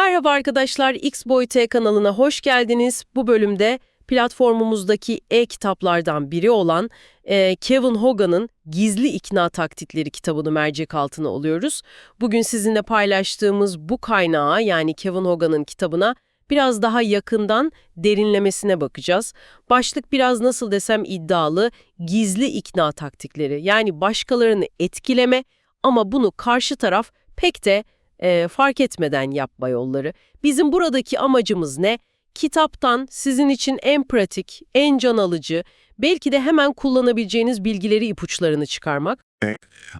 Merhaba arkadaşlar, X Boyute kanalına hoş geldiniz. Bu bölümde platformumuzdaki e-kitaplardan biri olan e, Kevin Hogan'ın Gizli İkna Taktikleri kitabını mercek altına alıyoruz. Bugün sizinle paylaştığımız bu kaynağa yani Kevin Hogan'ın kitabına biraz daha yakından derinlemesine bakacağız. Başlık biraz nasıl desem iddialı, gizli ikna taktikleri yani başkalarını etkileme ama bunu karşı taraf pek de e, fark etmeden yapma yolları. Bizim buradaki amacımız ne? Kitaptan sizin için en pratik, en can alıcı, belki de hemen kullanabileceğiniz bilgileri ipuçlarını çıkarmak.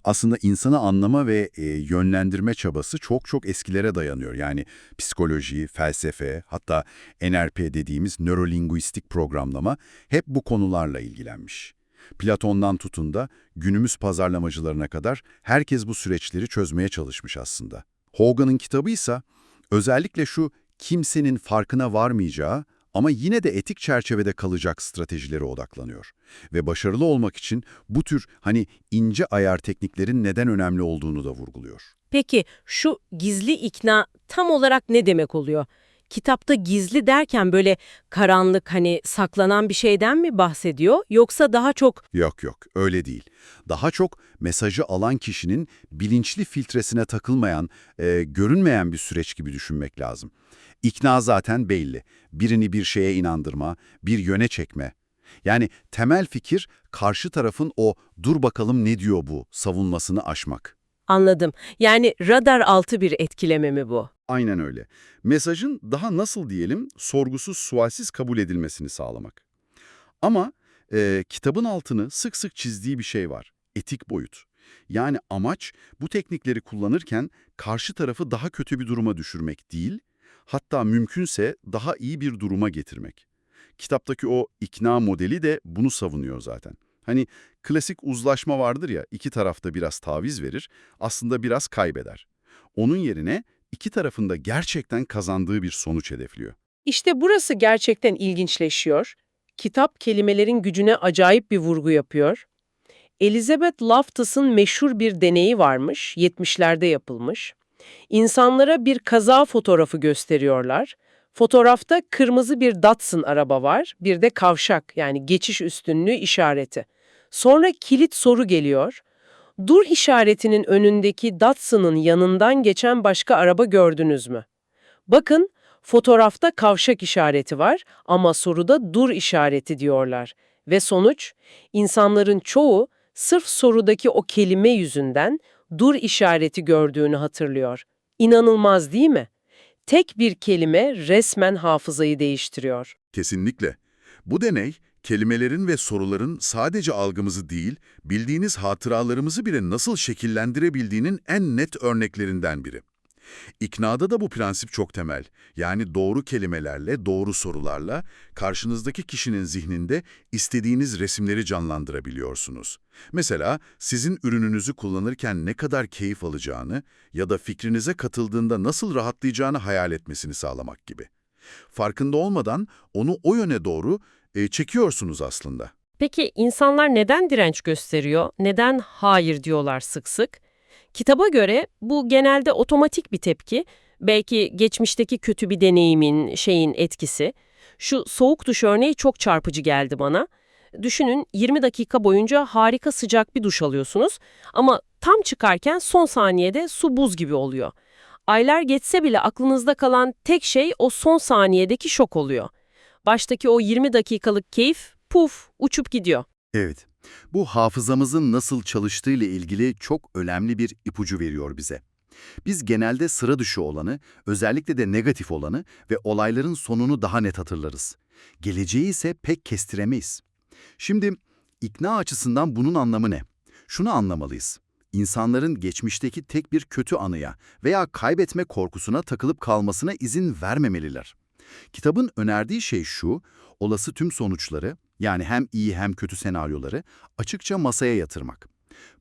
Aslında insanı anlama ve e, yönlendirme çabası çok çok eskilere dayanıyor. Yani psikoloji, felsefe, hatta NRP dediğimiz nörolinguistik programlama hep bu konularla ilgilenmiş. Platon'dan tutun da günümüz pazarlamacılarına kadar herkes bu süreçleri çözmeye çalışmış aslında. Hogan'ın kitabı ise özellikle şu kimsenin farkına varmayacağı ama yine de etik çerçevede kalacak stratejilere odaklanıyor. Ve başarılı olmak için bu tür hani ince ayar tekniklerin neden önemli olduğunu da vurguluyor. Peki şu gizli ikna tam olarak ne demek oluyor? Kitapta gizli derken böyle karanlık hani saklanan bir şeyden mi bahsediyor yoksa daha çok Yok yok öyle değil. Daha çok mesajı alan kişinin bilinçli filtresine takılmayan, e, görünmeyen bir süreç gibi düşünmek lazım. İkna zaten belli. Birini bir şeye inandırma, bir yöne çekme. Yani temel fikir karşı tarafın o dur bakalım ne diyor bu savunmasını aşmak. anladım. Yani radar altı bir etkileme mi bu? Aynen öyle. Mesajın daha nasıl diyelim sorgusuz sualsiz kabul edilmesini sağlamak. Ama e, kitabın altını sık sık çizdiği bir şey var. Etik boyut. Yani amaç bu teknikleri kullanırken karşı tarafı daha kötü bir duruma düşürmek değil, hatta mümkünse daha iyi bir duruma getirmek. Kitaptaki o ikna modeli de bunu savunuyor zaten. Hani klasik uzlaşma vardır ya, iki tarafta biraz taviz verir, aslında biraz kaybeder. Onun yerine iki tarafında gerçekten kazandığı bir sonuç hedefliyor. İşte burası gerçekten ilginçleşiyor. Kitap kelimelerin gücüne acayip bir vurgu yapıyor. Elizabeth Loftus'ın meşhur bir deneyi varmış, 70'lerde yapılmış. İnsanlara bir kaza fotoğrafı gösteriyorlar. Fotoğrafta kırmızı bir Datsun araba var, bir de kavşak yani geçiş üstünlüğü işareti. Sonra kilit soru geliyor. Dur işaretinin önündeki Datsun'un yanından geçen başka araba gördünüz mü? Bakın, fotoğrafta kavşak işareti var ama soruda dur işareti diyorlar. Ve sonuç, insanların çoğu sırf sorudaki o kelime yüzünden dur işareti gördüğünü hatırlıyor. İnanılmaz değil mi? Tek bir kelime resmen hafızayı değiştiriyor. Kesinlikle. Bu deney, kelimelerin ve soruların sadece algımızı değil, bildiğiniz hatıralarımızı bile nasıl şekillendirebildiğinin en net örneklerinden biri. İknada da bu prensip çok temel. Yani doğru kelimelerle, doğru sorularla karşınızdaki kişinin zihninde istediğiniz resimleri canlandırabiliyorsunuz. Mesela sizin ürününüzü kullanırken ne kadar keyif alacağını ya da fikrinize katıldığında nasıl rahatlayacağını hayal etmesini sağlamak gibi. Farkında olmadan onu o yöne doğru e, çekiyorsunuz aslında. Peki insanlar neden direnç gösteriyor? Neden hayır diyorlar sık sık? Kitaba göre bu genelde otomatik bir tepki. Belki geçmişteki kötü bir deneyimin, şeyin etkisi. Şu soğuk duş örneği çok çarpıcı geldi bana. Düşünün 20 dakika boyunca harika sıcak bir duş alıyorsunuz ama tam çıkarken son saniyede su buz gibi oluyor. Aylar geçse bile aklınızda kalan tek şey o son saniyedeki şok oluyor. Baştaki o 20 dakikalık keyif puf uçup gidiyor. Evet, bu hafızamızın nasıl çalıştığı ile ilgili çok önemli bir ipucu veriyor bize. Biz genelde sıra dışı olanı, özellikle de negatif olanı ve olayların sonunu daha net hatırlarız. Geleceği ise pek kestiremeyiz. Şimdi ikna açısından bunun anlamı ne? Şunu anlamalıyız. İnsanların geçmişteki tek bir kötü anıya veya kaybetme korkusuna takılıp kalmasına izin vermemeliler. Kitabın önerdiği şey şu, olası tüm sonuçları, yani hem iyi hem kötü senaryoları açıkça masaya yatırmak.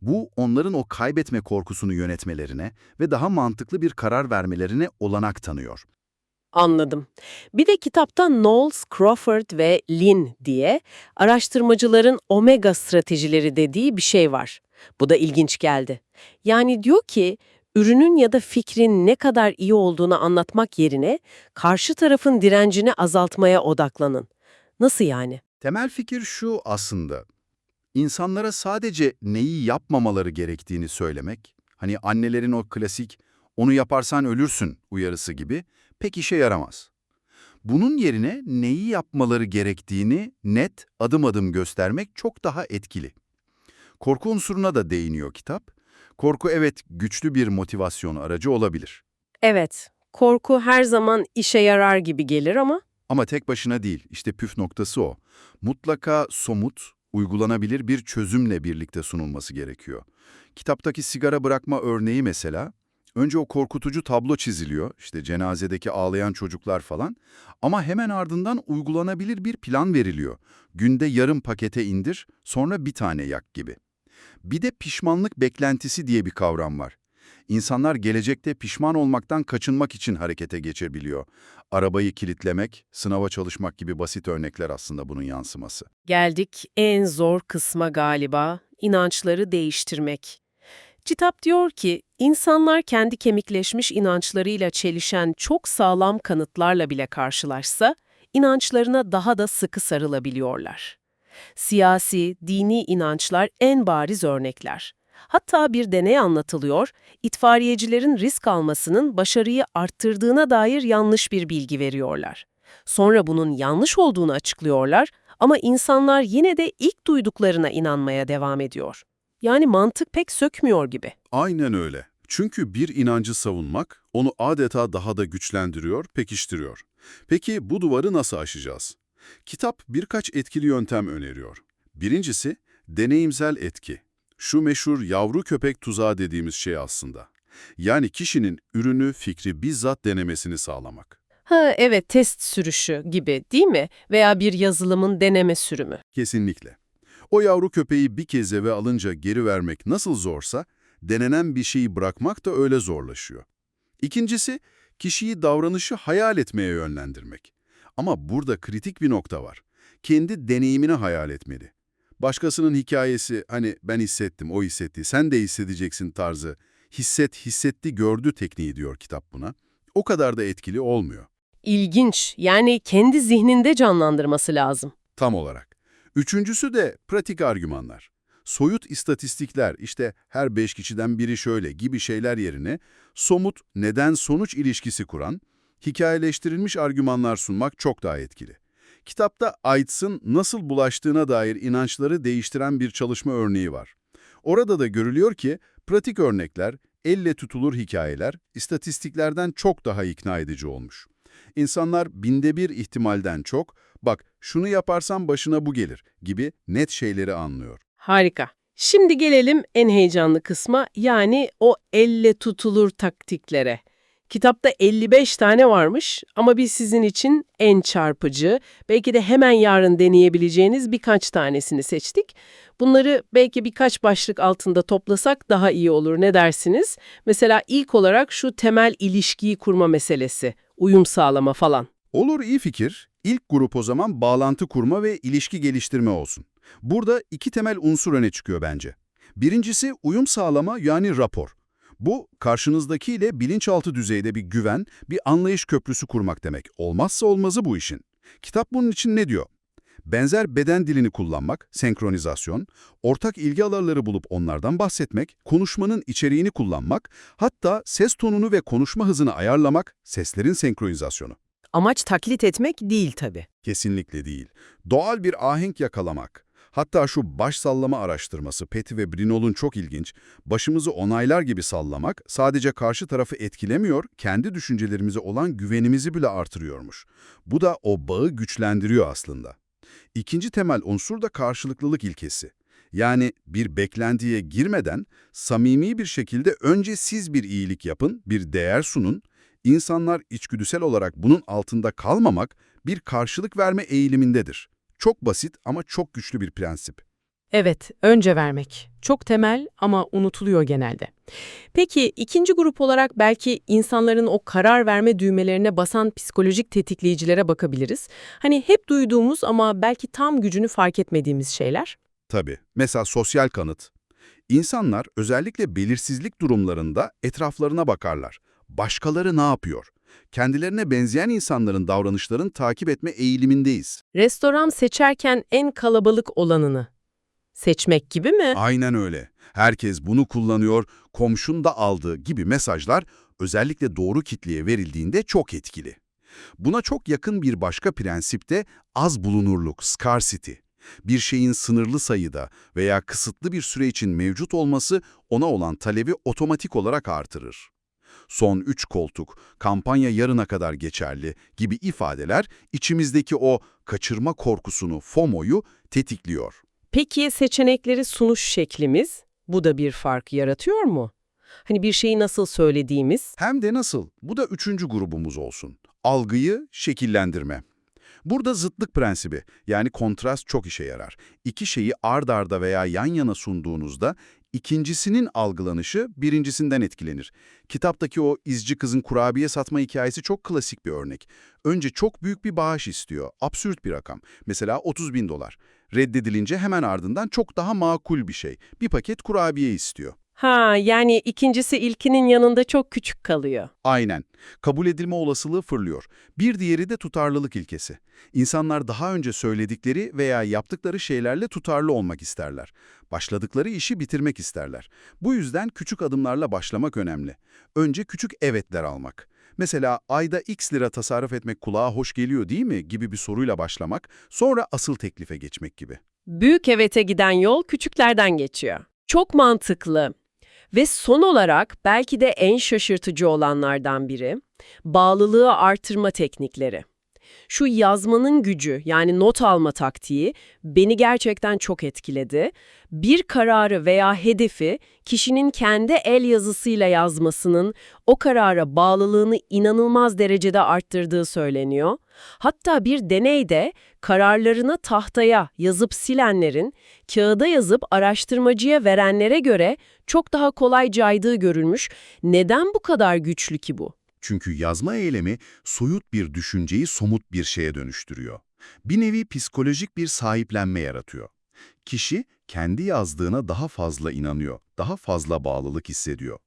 Bu onların o kaybetme korkusunu yönetmelerine ve daha mantıklı bir karar vermelerine olanak tanıyor. Anladım. Bir de kitapta Knowles, Crawford ve Lin diye araştırmacıların omega stratejileri dediği bir şey var. Bu da ilginç geldi. Yani diyor ki ürünün ya da fikrin ne kadar iyi olduğunu anlatmak yerine karşı tarafın direncini azaltmaya odaklanın. Nasıl yani? Temel fikir şu aslında. İnsanlara sadece neyi yapmamaları gerektiğini söylemek, hani annelerin o klasik onu yaparsan ölürsün uyarısı gibi pek işe yaramaz. Bunun yerine neyi yapmaları gerektiğini net adım adım göstermek çok daha etkili. Korku unsuruna da değiniyor kitap. Korku evet güçlü bir motivasyon aracı olabilir. Evet, korku her zaman işe yarar gibi gelir ama Ama tek başına değil, işte püf noktası o. Mutlaka somut, uygulanabilir bir çözümle birlikte sunulması gerekiyor. Kitaptaki sigara bırakma örneği mesela, önce o korkutucu tablo çiziliyor, işte cenazedeki ağlayan çocuklar falan, ama hemen ardından uygulanabilir bir plan veriliyor. Günde yarım pakete indir, sonra bir tane yak gibi. Bir de pişmanlık beklentisi diye bir kavram var. İnsanlar gelecekte pişman olmaktan kaçınmak için harekete geçebiliyor. Arabayı kilitlemek, sınava çalışmak gibi basit örnekler aslında bunun yansıması. geldik en zor kısma galiba, inançları değiştirmek. Kitap diyor ki, insanlar kendi kemikleşmiş inançlarıyla çelişen çok sağlam kanıtlarla bile karşılaşsa, inançlarına daha da sıkı sarılabiliyorlar. Siyasi, dini inançlar en bariz örnekler. Hatta bir deney anlatılıyor, itfaiyecilerin risk almasının başarıyı arttırdığına dair yanlış bir bilgi veriyorlar. Sonra bunun yanlış olduğunu açıklıyorlar ama insanlar yine de ilk duyduklarına inanmaya devam ediyor. Yani mantık pek sökmüyor gibi. Aynen öyle. Çünkü bir inancı savunmak onu adeta daha da güçlendiriyor, pekiştiriyor. Peki bu duvarı nasıl aşacağız? Kitap birkaç etkili yöntem öneriyor. Birincisi, deneyimsel etki. Şu meşhur yavru köpek tuzağı dediğimiz şey aslında. Yani kişinin ürünü, fikri bizzat denemesini sağlamak. Ha evet test sürüşü gibi değil mi? Veya bir yazılımın deneme sürümü. Kesinlikle. O yavru köpeği bir kez eve alınca geri vermek nasıl zorsa, denenen bir şeyi bırakmak da öyle zorlaşıyor. İkincisi, kişiyi davranışı hayal etmeye yönlendirmek. Ama burada kritik bir nokta var. Kendi deneyimini hayal etmeli. Başkasının hikayesi, hani ben hissettim, o hissetti, sen de hissedeceksin tarzı, hisset, hissetti, gördü tekniği diyor kitap buna. O kadar da etkili olmuyor. İlginç. Yani kendi zihninde canlandırması lazım. Tam olarak. Üçüncüsü de pratik argümanlar. Soyut istatistikler, işte her beş kişiden biri şöyle gibi şeyler yerine somut neden-sonuç ilişkisi kuran, hikayeleştirilmiş argümanlar sunmak çok daha etkili. Kitapta AIDS'ın nasıl bulaştığına dair inançları değiştiren bir çalışma örneği var. Orada da görülüyor ki pratik örnekler, elle tutulur hikayeler, istatistiklerden çok daha ikna edici olmuş. İnsanlar binde bir ihtimalden çok, bak şunu yaparsan başına bu gelir gibi net şeyleri anlıyor. Harika. Şimdi gelelim en heyecanlı kısma yani o elle tutulur taktiklere. Kitapta 55 tane varmış ama biz sizin için en çarpıcı, belki de hemen yarın deneyebileceğiniz birkaç tanesini seçtik. Bunları belki birkaç başlık altında toplasak daha iyi olur ne dersiniz? Mesela ilk olarak şu temel ilişkiyi kurma meselesi, uyum sağlama falan. Olur iyi fikir. İlk grup o zaman bağlantı kurma ve ilişki geliştirme olsun. Burada iki temel unsur öne çıkıyor bence. Birincisi uyum sağlama yani rapor. Bu karşınızdakiyle bilinçaltı düzeyde bir güven, bir anlayış köprüsü kurmak demek. Olmazsa olmazı bu işin. Kitap bunun için ne diyor? Benzer beden dilini kullanmak, senkronizasyon, ortak ilgi alanları bulup onlardan bahsetmek, konuşmanın içeriğini kullanmak, hatta ses tonunu ve konuşma hızını ayarlamak, seslerin senkronizasyonu. Amaç taklit etmek değil tabii. Kesinlikle değil. Doğal bir ahenk yakalamak. Hatta şu baş sallama araştırması Petty ve Brinol'un çok ilginç. Başımızı onaylar gibi sallamak sadece karşı tarafı etkilemiyor, kendi düşüncelerimize olan güvenimizi bile artırıyormuş. Bu da o bağı güçlendiriyor aslında. İkinci temel unsur da karşılıklılık ilkesi. Yani bir beklentiye girmeden samimi bir şekilde önce siz bir iyilik yapın, bir değer sunun. İnsanlar içgüdüsel olarak bunun altında kalmamak bir karşılık verme eğilimindedir. Çok basit ama çok güçlü bir prensip. Evet, önce vermek. Çok temel ama unutuluyor genelde. Peki ikinci grup olarak belki insanların o karar verme düğmelerine basan psikolojik tetikleyicilere bakabiliriz. Hani hep duyduğumuz ama belki tam gücünü fark etmediğimiz şeyler. Tabii. Mesela sosyal kanıt. İnsanlar özellikle belirsizlik durumlarında etraflarına bakarlar. Başkaları ne yapıyor? Kendilerine benzeyen insanların davranışlarını takip etme eğilimindeyiz. Restoran seçerken en kalabalık olanını seçmek gibi mi? Aynen öyle. Herkes bunu kullanıyor, komşun da aldığı gibi mesajlar özellikle doğru kitleye verildiğinde çok etkili. Buna çok yakın bir başka prensip de az bulunurluk, scarcity. Bir şeyin sınırlı sayıda veya kısıtlı bir süre için mevcut olması ona olan talebi otomatik olarak artırır. Son 3 koltuk, kampanya yarına kadar geçerli gibi ifadeler içimizdeki o kaçırma korkusunu, FOMO'yu tetikliyor. Peki seçenekleri sunuş şeklimiz bu da bir fark yaratıyor mu? Hani bir şeyi nasıl söylediğimiz? Hem de nasıl? Bu da üçüncü grubumuz olsun. Algıyı şekillendirme. Burada zıtlık prensibi yani kontrast çok işe yarar. İki şeyi ard arda veya yan yana sunduğunuzda ikincisinin algılanışı birincisinden etkilenir. Kitaptaki o izci kızın kurabiye satma hikayesi çok klasik bir örnek. Önce çok büyük bir bağış istiyor, absürt bir rakam. Mesela 30 bin dolar. Reddedilince hemen ardından çok daha makul bir şey. Bir paket kurabiye istiyor. Ha yani ikincisi ilkinin yanında çok küçük kalıyor. Aynen. Kabul edilme olasılığı fırlıyor. Bir diğeri de tutarlılık ilkesi. İnsanlar daha önce söyledikleri veya yaptıkları şeylerle tutarlı olmak isterler. Başladıkları işi bitirmek isterler. Bu yüzden küçük adımlarla başlamak önemli. Önce küçük evetler almak. Mesela ayda x lira tasarruf etmek kulağa hoş geliyor değil mi gibi bir soruyla başlamak, sonra asıl teklife geçmek gibi. Büyük evete giden yol küçüklerden geçiyor. Çok mantıklı. Ve son olarak belki de en şaşırtıcı olanlardan biri, bağlılığı artırma teknikleri. Şu yazmanın gücü yani not alma taktiği beni gerçekten çok etkiledi. Bir kararı veya hedefi kişinin kendi el yazısıyla yazmasının o karara bağlılığını inanılmaz derecede arttırdığı söyleniyor. Hatta bir deneyde kararlarını tahtaya yazıp silenlerin kağıda yazıp araştırmacıya verenlere göre çok daha kolay caydığı görülmüş. Neden bu kadar güçlü ki bu? Çünkü yazma eylemi soyut bir düşünceyi somut bir şeye dönüştürüyor. Bir nevi psikolojik bir sahiplenme yaratıyor. Kişi kendi yazdığına daha fazla inanıyor, daha fazla bağlılık hissediyor.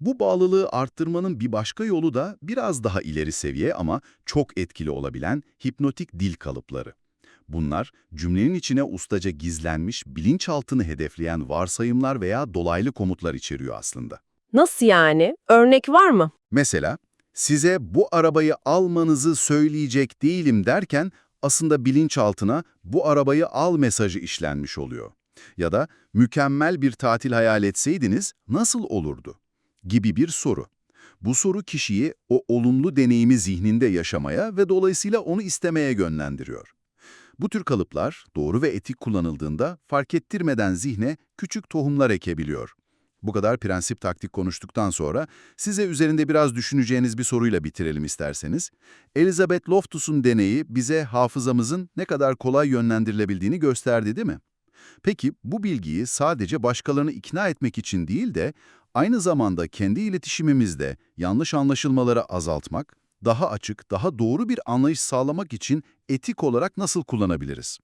Bu bağlılığı arttırmanın bir başka yolu da biraz daha ileri seviye ama çok etkili olabilen hipnotik dil kalıpları. Bunlar cümlenin içine ustaca gizlenmiş, bilinçaltını hedefleyen varsayımlar veya dolaylı komutlar içeriyor aslında. Nasıl yani? Örnek var mı? Mesela, size bu arabayı almanızı söyleyecek değilim derken aslında bilinçaltına bu arabayı al mesajı işlenmiş oluyor. Ya da mükemmel bir tatil hayal etseydiniz nasıl olurdu? Gibi bir soru. Bu soru kişiyi o olumlu deneyimi zihninde yaşamaya ve dolayısıyla onu istemeye yönlendiriyor. Bu tür kalıplar doğru ve etik kullanıldığında fark ettirmeden zihne küçük tohumlar ekebiliyor. Bu kadar prensip taktik konuştuktan sonra size üzerinde biraz düşüneceğiniz bir soruyla bitirelim isterseniz. Elizabeth Loftus'un deneyi bize hafızamızın ne kadar kolay yönlendirilebildiğini gösterdi değil mi? Peki bu bilgiyi sadece başkalarını ikna etmek için değil de aynı zamanda kendi iletişimimizde yanlış anlaşılmaları azaltmak, daha açık, daha doğru bir anlayış sağlamak için etik olarak nasıl kullanabiliriz?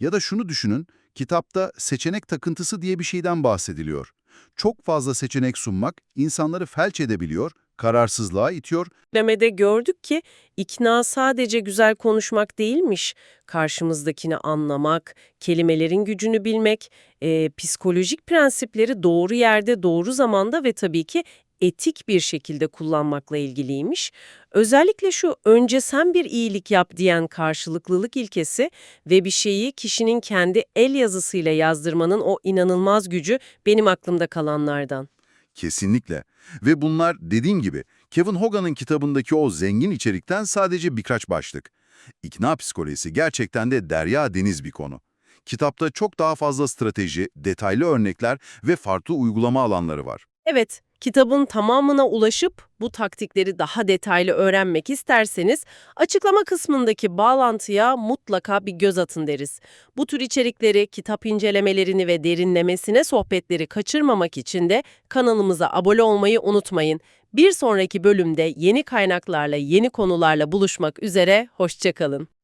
Ya da şunu düşünün, kitapta seçenek takıntısı diye bir şeyden bahsediliyor. Çok fazla seçenek sunmak insanları felç edebiliyor, kararsızlığa itiyor. Demede gördük ki ikna sadece güzel konuşmak değilmiş. Karşımızdakini anlamak, kelimelerin gücünü bilmek, e, psikolojik prensipleri doğru yerde, doğru zamanda ve tabii ki etik bir şekilde kullanmakla ilgiliymiş. Özellikle şu önce sen bir iyilik yap diyen karşılıklılık ilkesi ve bir şeyi kişinin kendi el yazısıyla yazdırmanın o inanılmaz gücü benim aklımda kalanlardan. Kesinlikle. Ve bunlar dediğim gibi Kevin Hogan'ın kitabındaki o zengin içerikten sadece birkaç başlık. İkna psikolojisi gerçekten de derya deniz bir konu. Kitapta çok daha fazla strateji, detaylı örnekler ve farklı uygulama alanları var. Evet, kitabın tamamına ulaşıp bu taktikleri daha detaylı öğrenmek isterseniz açıklama kısmındaki bağlantıya mutlaka bir göz atın deriz. Bu tür içerikleri, kitap incelemelerini ve derinlemesine sohbetleri kaçırmamak için de kanalımıza abone olmayı unutmayın. Bir sonraki bölümde yeni kaynaklarla, yeni konularla buluşmak üzere, hoşçakalın.